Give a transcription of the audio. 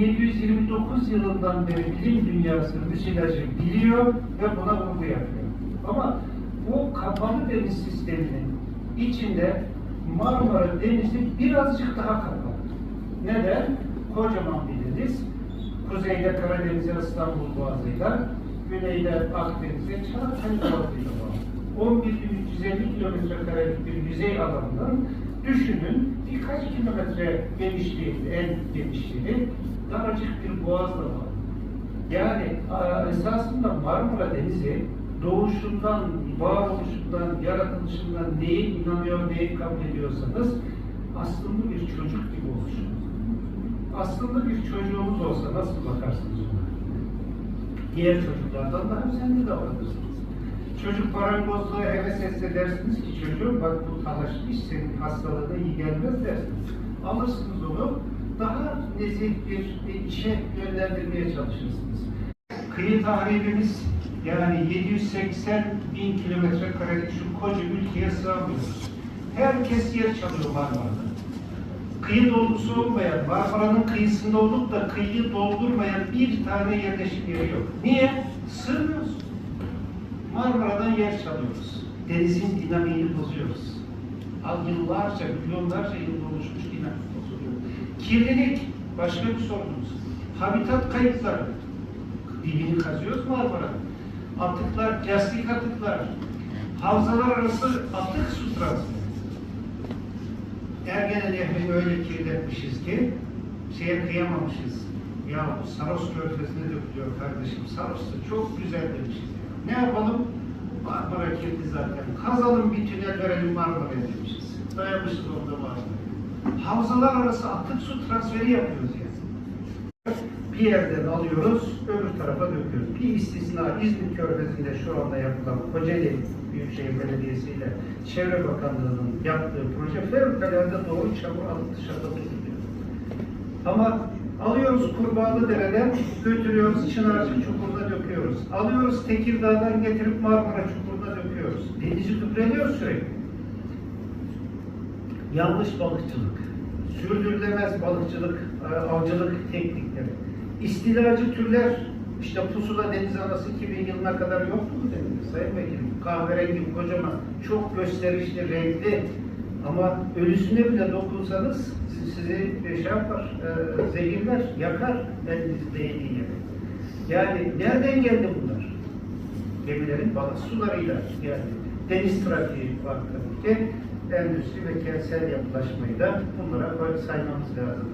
1729 yılından beri bilim dünyası müsilajı biliyor ve buna vurgu yapıyor. Ama bu kapalı deniz sisteminin içinde Marmara Denizi birazcık daha kapalı. Neden? Kocaman bir deniz. Kuzeyde Karadeniz'e İstanbul Boğazı'yla, güneyde Akdeniz'e Çanakkale Boğazı'yla bağlı. 11.350 kilometre karelik bir yüzey alanının düşünün birkaç kilometre genişliği, en genişliği daracık bir boğazla var. Yani esasında Marmara Denizi doğuşundan, varoluşundan, yaratılışından neye inanıyor, neyi kabul ediyorsanız aslında bir çocuk gibi oluşur. Aslında bir çocuğumuz olsa nasıl bakarsınız ona? Diğer çocuklardan daha özenli davranırsınız. Çocuk parangozluğa heves etse dersiniz ki çocuğum bak bu talaşmış senin hastalığına iyi gelmez dersiniz. Alırsınız onu daha nezih bir işe yönlendirmeye çalışırsınız. Kıyı tahribimiz yani 780 bin kilometre karelik şu koca ülkeye sığamıyoruz. Herkes yer çalıyor Marmara'da. Kıyı dolgusu olmayan, Marmara'nın kıyısında olup da kıyıyı doldurmayan bir tane yerleşim yeri yok. Niye? Sığmıyoruz. Marmara'dan yer çalıyoruz. Denizin dinamiğini bozuyoruz. Al yıllarca, milyonlarca yılda oluşmuş dinamik bozuluyor. Kirlilik, başka bir sorunumuz. Habitat kayıpları. Dibini kazıyoruz Marmara'nın. Atıklar, plastik atıklar. Havzalar arası atık su transferi. Ergene Nehri'ni öyle kirletmişiz ki şeye kıyamamışız. Ya bu Saros Körfezi'ne dökülüyor kardeşim. Saros da çok güzel demişiz. Ya. Ne yapalım? Marmara kirli zaten. Kazalım bir tünel verelim Marmara'ya demişiz. Dayamışız orada Marmara'ya. Havzalar arası atık su transferi yapıyoruz yani. Bir yerden alıyoruz, öbür tarafa döküyoruz. Bir istisna İzmir Körfezi'nde şu anda yapılan Kocaeli Büyükşehir Belediyesi ile Çevre Bakanlığı'nın yaptığı proje fevkalade doğru çamur alıp dışarıda tutuluyor. Ama alıyoruz Kurbağalı Dere'den götürüyoruz Çınarcık Çukuru'na döküyoruz. Alıyoruz Tekirdağ'dan getirip Marmara Çukuru'na döküyoruz. Denizi gübreliyor sürekli. Yanlış balıkçılık, sürdürülemez balıkçılık, e, avcılık teknikleri. İstilacı türler, işte pusula deniz anası 2000 yılına kadar yoktu mu denizde Sayın Vekilim? Kahverengi, kocaman, çok gösterişli, renkli ama ölüsüne bile dokunsanız sizi şey yapar, e, zehirler, yakar eliniz değdiği yere. Yani nereden geldi bunlar? Gemilerin balık sularıyla yani deniz trafiği var tabii ki endüstri ve kentsel yapılaşmayı da bunlara saymamız lazım.